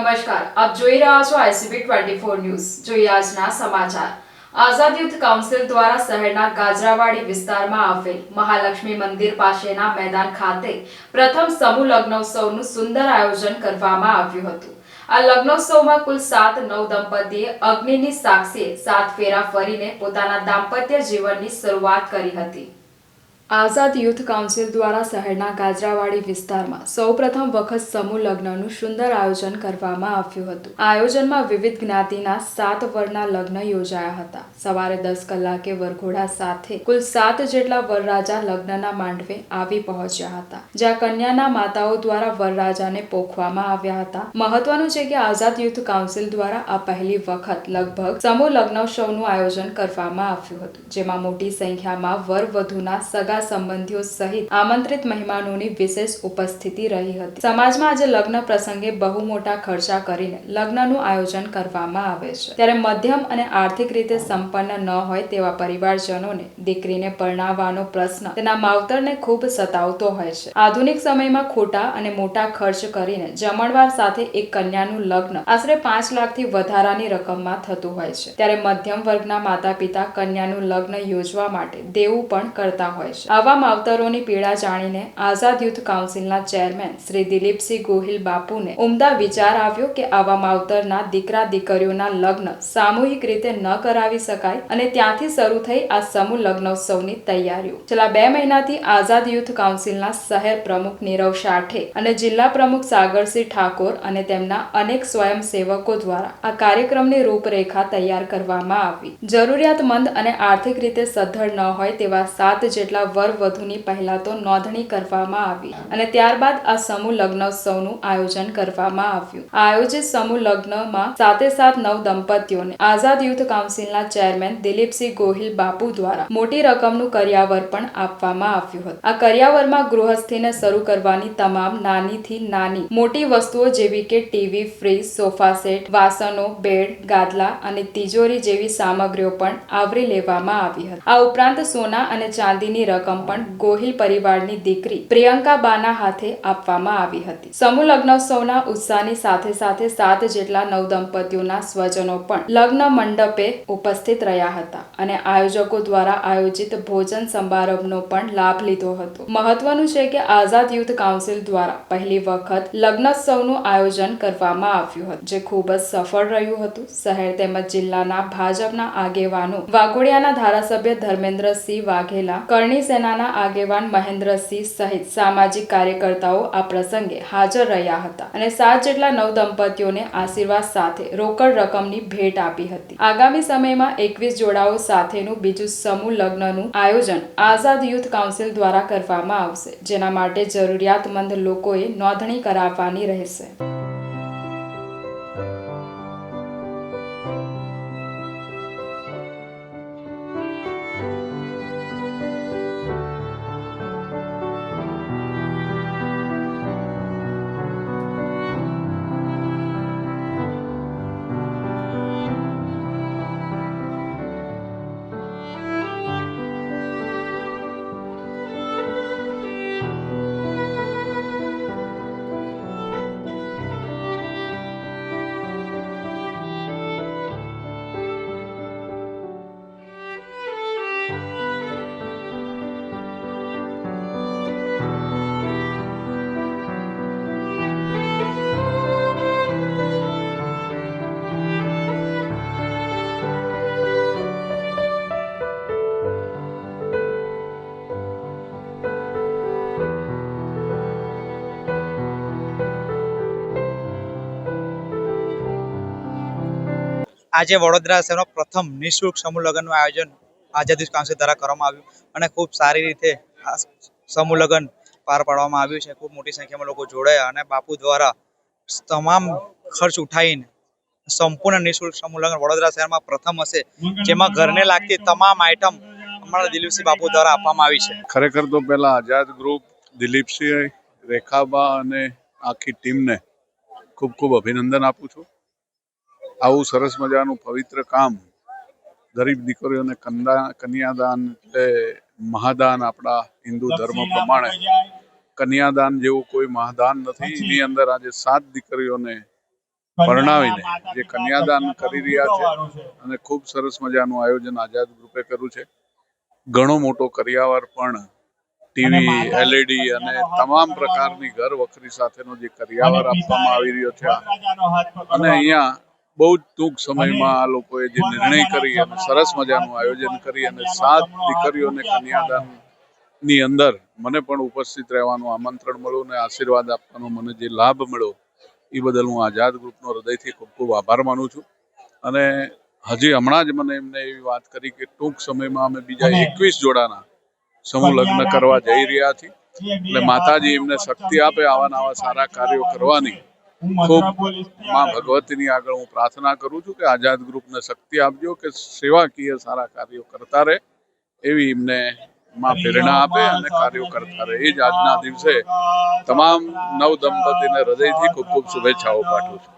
નમસ્કાર. આપ જોઈ રહ્યા છો આઈસીબી ટ્વેન્ટી ફોર ન્યૂઝ. જોઈએ આજના સમાચાર. આઝાદ યુથ કાઉન્સિલ દ્વારા શહેરના ગાજરાવાડી વિસ્તારમાં આવેલ મહાલક્ષ્મી મંદિર પાસેના મેદાન ખાતે પ્રથમ સમૂહ લગ્નોત્સવનું સુંદર આયોજન કરવામાં આવ્યું હતું. આ લગ્નોત્સવમાં કુલ સાત નવ દંપતીએ અગ્નિની સાક્ષીએ સાત ફેરા ફરીને પોતાના દાંપત્ય જીવનની શરૂઆત કરી હતી. આઝાદ યુથ કાઉન્સિલ દ્વારા શહેરના ગાજરાવાડી વિસ્તારમાં સૌપ્રથમ વખત સમૂહ લગ્નનું સુંદર આયોજન કરવામાં આવ્યું હતું. આયોજનમાં વિવિધ જ્ઞાતિના સાત વરના લગ્ન યોજાયા હતા. સવારે દસ કલાકે વરઘોડા સાથે કુલ સાત જેટલા વરરાજા લગ્નના માંડવે આવી પહોંચ્યા હતા, જ્યાં કન્યાના માતાઓ દ્વારા વરરાજાને પોખવામાં આવ્યા હતા. મહત્વનું છે કે આઝાદ યુથ કાઉન્સિલ દ્વારા આ પહેલી વખત લગભગ સમૂહ લગ્નોત્સવનું આયોજન કરવામાં આવ્યું હતું, જેમાં મોટી સંખ્યામાં વર વધુના સગા સંબંધીઓ સહિત આમંત્રિત મહેમાનોની વિશેષ ઉપસ્થિતિ રહી હતી. સમાજમાં આજે લગ્ન પ્રસંગે બહુ મોટા ખર્ચા કરીને લગ્નનું આયોજન કરવામાં આવે છે. ત્યારે મધ્યમ અને આર્થિક રીતે સંપન્ન ન હોય તેવા પરિવારજનોને દીકરીને પરણાવવાનો પ્રશ્ન તેના માવતરને ખૂબ સતાવતો હોય છે. આધુનિક સમયમાં ખોટા અને મોટા ખર્ચ કરીને જમણવાર સાથે એક કન્યાનું લગ્ન આશરે પાંચ લાખથી વધારાની રકમમાં થતું હોય છે. ત્યારે મધ્યમ વર્ગના માતા પિતા કન્યાનું લગ્ન યોજવા માટે દેવું પણ કરતા હોય છે. આવા માવતરોની પીડા જાણીને આઝાદ યુથ કાઉન્સિલના ચેરમેન શ્રી દિલીપસિંહ ગોહિલ બાપુને ઉમદા વિચાર આવ્યો કે આવા માવતરના દીકરા દીકરીઓના લગ્ન સામૂહિક રીતે ન કરાવી શકાય અને ત્યાંથી શરૂ થઈ આ સમૂહ લગ્નોત્સવની તૈયારીઓ. છેલ્લા બે મહિનાથી આઝાદ યુથ કાઉન્સિલના શહેર પ્રમુખ નીરવ શાઠે અને જિલ્લા પ્રમુખ સાગરસિંહ ઠાકોર અને તેમના અનેક સ્વયંસેવકો દ્વારા આ કાર્યક્રમની રૂપરેખા તૈયાર કરવામાં આવી. જરૂરિયાતમંદ અને આર્થિક રીતે સદ્ધર ન હોય તેવા સાત જેટલા વર પહેલાં તો નોંધણી કરવામાં આવી અને ત્યારબાદ આ સમૂહ લગ્નોત્સવનું આયોજન કરવામાં આવ્યું. આ આયોજિત સમૂહ લગ્નમાં સાથે સાત નવ દંપતીઓને આઝાદ યુથ કાઉન્સિલના ચેરમેન દિલીપસિંહ ગોહિલ બાપુ દ્વારા મોટી રકમનું કર્યાવર પણ આપવામાં આવ્યું હતું. આ કરિયાવરમાં ગૃહસ્થીને શરૂ કરવાની તમામ નાનીથી નાની મોટી વસ્તુઓ જેવી કે ટીવી, ફ્રીજ, સોફા સેટ, વાસણો, બેડ, ગાદલા અને તિજોરી જેવી સામગ્રીઓ પણ આવરી લેવામાં આવી હતી. આ ઉપરાંત સોના અને ચાંદીની રકમ પણ ગોહિલ પરિવારની દીકરી પ્રિયંકાબાના હાથે આપવામાં આવી હતી. સમૂહ લગ્નોત્સવના ઉત્સાહની સાથે સાથે સાત જેટલા નવ દંપતીઓના સ્વજનો પણ લગ્ન મંડપે ઉપસ્થિત રહ્યા હતા અને આયોજકો દ્વારા આયોજિત ભોજન સમારંભનો પણ લાભ લીધો હતો. મહત્વનું છે કે આઝાદ યુથ કાઉન્સિલ દ્વારા પહેલી વખત લગ્નોત્સવનું આયોજન કરવામાં આવ્યું હતું, જે ખૂબ જ સફળ રહ્યું હતું. શહેર તેમજ જિલ્લાના ભાજપના આગેવાનો વાઘોડિયાના ધારાસભ્ય ધર્મેન્દ્રસિંહ વાઘેલા, કરણી સેનાના આગેવાન મહેન્દ્રસિંહ સહિત સામાજિક કાર્યકર્તાઓ આ પ્રસંગે હાજર રહ્યા હતા અને સાત જેટલા નવ દંપતીઓને આશીર્વાદ સાથે રોકડ રકમની ભેટ આપી હતી આગામી સમયમાં એકવીસ જોડાઓ સાથેનું બીજું સમૂહ લગ્નનું આયોજન આઝાદ યુથ કાઉન્સિલ દ્વારા કરવામાં આવશે જેના માટે જરૂરિયાતમંદ લોકોએ નોંધણી કરાવવાની રહેશે. આજે વડોદરા શહેરનો પ્રથમ નિઃશુલ્ક સમૂહ લગ્નનું આયોજન આઝાદી કાઉન્સિલ દ્વારા કરવામાં આવ્યું અને ખૂબ સારી રીતે આ સમૂહ લગ્ન પાર પાડવામાં આવ્યું છે. ખૂબ મોટી સંખ્યામાં લોકો જોડાયા અને બાપુ દ્વારા તમામ ખર્ચ ઉઠાવીને સંપૂર્ણ નિઃશુલ્ક સમૂહ લગ્ન વડોદરા શહેરમાં પ્રથમ હશે, જેમાં ઘરને લાગતી તમામ આઈટમ અમારા દિલીપસિંહ બાપુ દ્વારા આપવામાં આવી છે. ખરેખર તો પહેલા આઝાદ ગ્રુપ, દિલીપસિંહ, રેખાબા અને આખી ટીમને ખૂબ ખૂબ અભિનંદન આપું છું. આવું સરસ મજાનું પવિત્ર કામ ગરીબ દીકરીઓને કન્યા કન્યાદાન એટલે મહાદાન આપણા હિન્દુ ધર્મ પ્રમાણે. કન્યાદાન જેવું કોઈ મહાદાન નથી. એની અંદર આજે સાત દીકરીઓને પરણાવીને જે કન્યાદાન કરી રહ્યા છે અને ખૂબ સરસ મજાનું આયોજન આઝાદ ગ્રુપે કર્યું છે. ઘણો મોટો કરિયાવર પણ ટીવી એલઈડી અને તમામ પ્રકારની ઘર વખરી સાથેનો જે કરિયાવર આપવામાં આવી રહ્યો છે. અને અહીંયા બહુ જ ટૂંક સમયમાં આ લોકોએ જે નિર્ણય કરી અને સરસ મજાનું આયોજન કરી અને સાત દીકરીઓને કન્યાદાનની અંદર મને પણ ઉપસ્થિત રહેવાનું આમંત્રણ મળ્યું અને આશીર્વાદ આપવાનો મને જે લાભ મળ્યો એ બદલ હું આઝાદ ગ્રુપનો હૃદયથી ખૂબ ખૂબ આભાર માનું છું. અને હજી હમણાં જ મને એમને એવી વાત કરી કે ટૂંક સમયમાં અમે બીજા એકવીસ જોડાના સમૂહ લગ્ન કરવા જઈ રહ્યા છીએ. એટલે માતાજી એમને શક્તિ આપે આવા નવા સારા કાર્યો કરવાની. માં ભગવતીની આગળ હું પ્રાર્થના કરું છું કે આઝાદ ગ્રુપને શક્તિ આપજો કે સેવાકીય સારા કાર્યો કરતા રહે એવી એમને માં પ્રેરણા આપે અને કાર્યો કરતા રહે. એ જ આજના દિવસે તમામ નવ દંપતીને હૃદયથી ખૂબ ખૂબ શુભેચ્છાઓ પાઠવું છું.